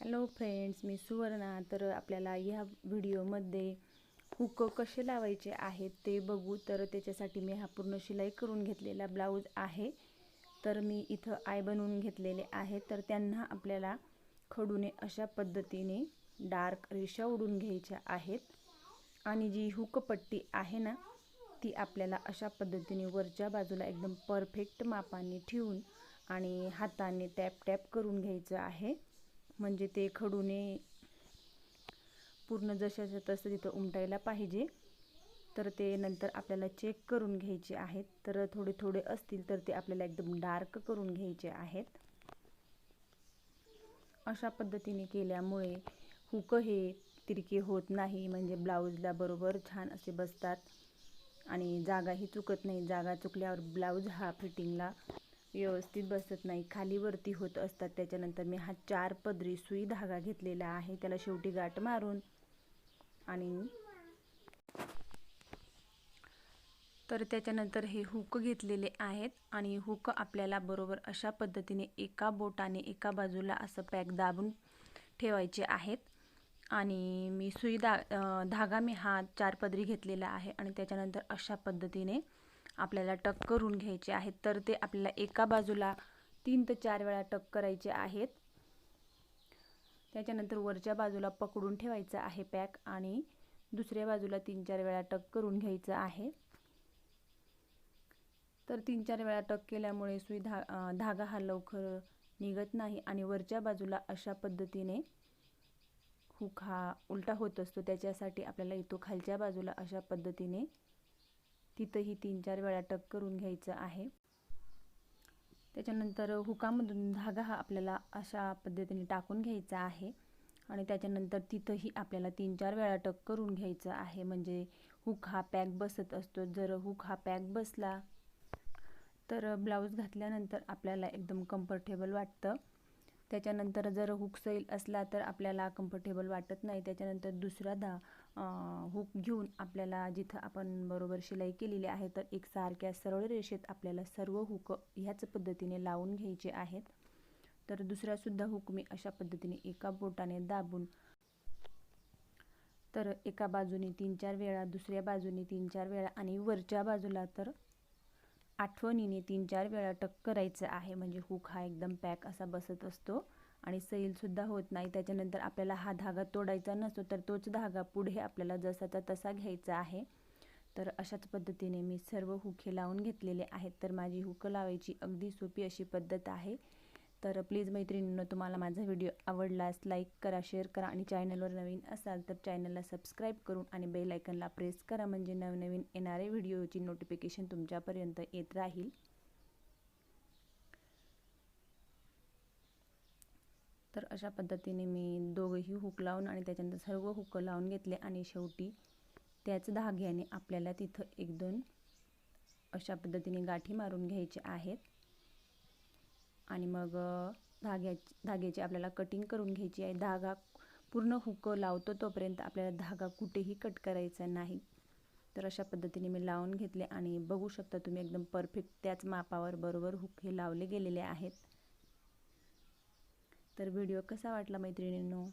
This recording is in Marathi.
हॅलो फ्रेंड्स मी सुवर्णा. तर आपल्याला ह्या व्हिडिओमध्ये हुक कसे लावायचे आहेत ते बघू. तर त्याच्यासाठी मी हा पूर्ण शिलाई करून घेतलेला ब्लाऊज आहे. तर मी इथं आय बनवून घेतलेले आहे. तर त्यांना आपल्याला खडूने अशा पद्धतीने डार्क रेषा उडून घ्यायच्या आहेत. आणि जी हुकपट्टी आहे ना ती आपल्याला अशा पद्धतीने वरच्या बाजूला एकदम परफेक्ट मापाने ठेवून आणि हाताने टॅप टॅप करून घ्यायचं आहे. म्हणजे ते खडूने पूर्ण जशाच्या तसं तिथं उमटायला पाहिजे. तर ते नंतर आपल्याला चेक करून घ्यायचे आहेत. तर थोडे थोडे असतील तर ते आपल्याला एकदम डार्क करून घ्यायचे आहेत. अशा पद्धतीने केल्यामुळे हुक हे तिरके होत नाही. म्हणजे ब्लाऊजला बरोबर छान असे बसतात. आणि जागाही चुकत नाही. जागा चुकल्यावर ब्लाऊज हा फिटिंगला व्यवस्थित बसत नाही. खाली वरती होत असतात. त्याच्यानंतर मी हा चार पदरी सुई धागा घेतलेला आहे. त्याला शेवटी गाठ मारून आणि तर त्याच्यानंतर हे हुक घेतलेले आहेत आणि हुक आपल्याला बरोबर अशा पद्धतीने एका बोटाने एका बाजूला असं पॅक दाबून ठेवायचे आहेत. आणि मी सुई दा धागा मी हा चार पदरी घेतलेला आहे. आणि त्याच्यानंतर अशा पद्धतीने आपल्याला टक करून घ्यायचे आहेत तर ते आपल्याला एका बाजूला तीन ते चार वेळा टक करायचे आहेत. त्याच्यानंतर वरच्या बाजूला पकडून ठेवायचं आहे पॅक आणि दुसऱ्या बाजूला तीन चार वेळा टक करून घ्यायचं आहे. तर तीन चार वेळा टक केल्यामुळे सुई धा धागा हा लवकर निघत नाही आणि वरच्या बाजूला अशा पद्धतीने हुक हा उलटा होत असतो. त्याच्यासाठी आपल्याला इथं खालच्या बाजूला अशा पद्धतीने तिथंही तीन चार वेळा टक करून घ्यायचं आहे. त्याच्यानंतर हुकामधून धागा हा आपल्याला अशा पद्धतीने टाकून घ्यायचा आहे. आणि त्याच्यानंतर तिथंही आपल्याला तीन चार वेळा टक करून घ्यायचं आहे. म्हणजे हुक हा पॅक बसत असतो. जर हुक हा पॅक बसला तर ब्लाऊज घातल्यानंतर आपल्याला एकदम कम्फर्टेबल वाटतं. त्याच्यानंतर जर हुक सैल असला तर आपल्याला कम्फर्टेबल वाटत नाही. त्याच्यानंतर दुसरा दा हुक घेऊन आपल्याला जिथं आपण बरोबर शिलाई केलेली आहे तर एक सारख्या सरळ रेषेत आपल्याला सर्व हुक ह्याच पद्धतीने लावून घ्यायचे आहेत. तर दुसरासुद्धा हुक मी अशा पद्धतीने एका बोटाने दाबून तर एका बाजूने तीन चार वेळा दुसऱ्या बाजूने तीन चार वेळा आणि वरच्या बाजूला तर आठवणीने तीन चार वेळा टक करायचं आहे. म्हणजे हुक हा एकदम पॅक असा बसत असतो आणि सैलसुद्धा होत नाही. त्याच्यानंतर आपल्याला हा धागा तोडायचा नसतो तर तोच धागा पुढे आपल्याला जसाचा तसा घ्यायचा आहे. तर अशाच पद्धतीने मी सर्व हुके लावून घेतलेले आहेत. तर माझी हुकं लावायची अगदी सोपी अशी पद्धत आहे. तर प्लीज मैत्रिणींनो तुम्हाला माझा व्हिडिओ आवडलास लाईक करा शेअर करा आणि चॅनलवर नवीन असाल तर चॅनलला सबस्क्राईब करून आणि बेल आयकनला प्रेस करा म्हणजे नवनवीन येणारे व्हिडिओची नोटिफिकेशन तुमच्यापर्यंत येत राहील. तर अशा पद्धतीने मी दोघंही हुक लावून आणि त्याच्यानंतर सर्व हुक लावून घेतले आणि शेवटी त्याच धाग्याने आपल्याला तिथं एक दोन अशा पद्धतीने गाठी मारून घ्यायचे आहेत. आणि मग धाग्या धाग्याची आपल्याला कटिंग करून घ्यायची आहे. धागा पूर्ण हुक लावतो तोपर्यंत आपल्याला धागा कुठेही कट करायचा नाही. तर अशा पद्धतीने मी लावून घेतले आणि बघू शकता तुम्ही एकदम परफेक्ट त्याच मापावर बरोबर हुक हे लावले गेलेले आहेत. तर व्हिडिओ कसा वाटला मैत्रिणींनो?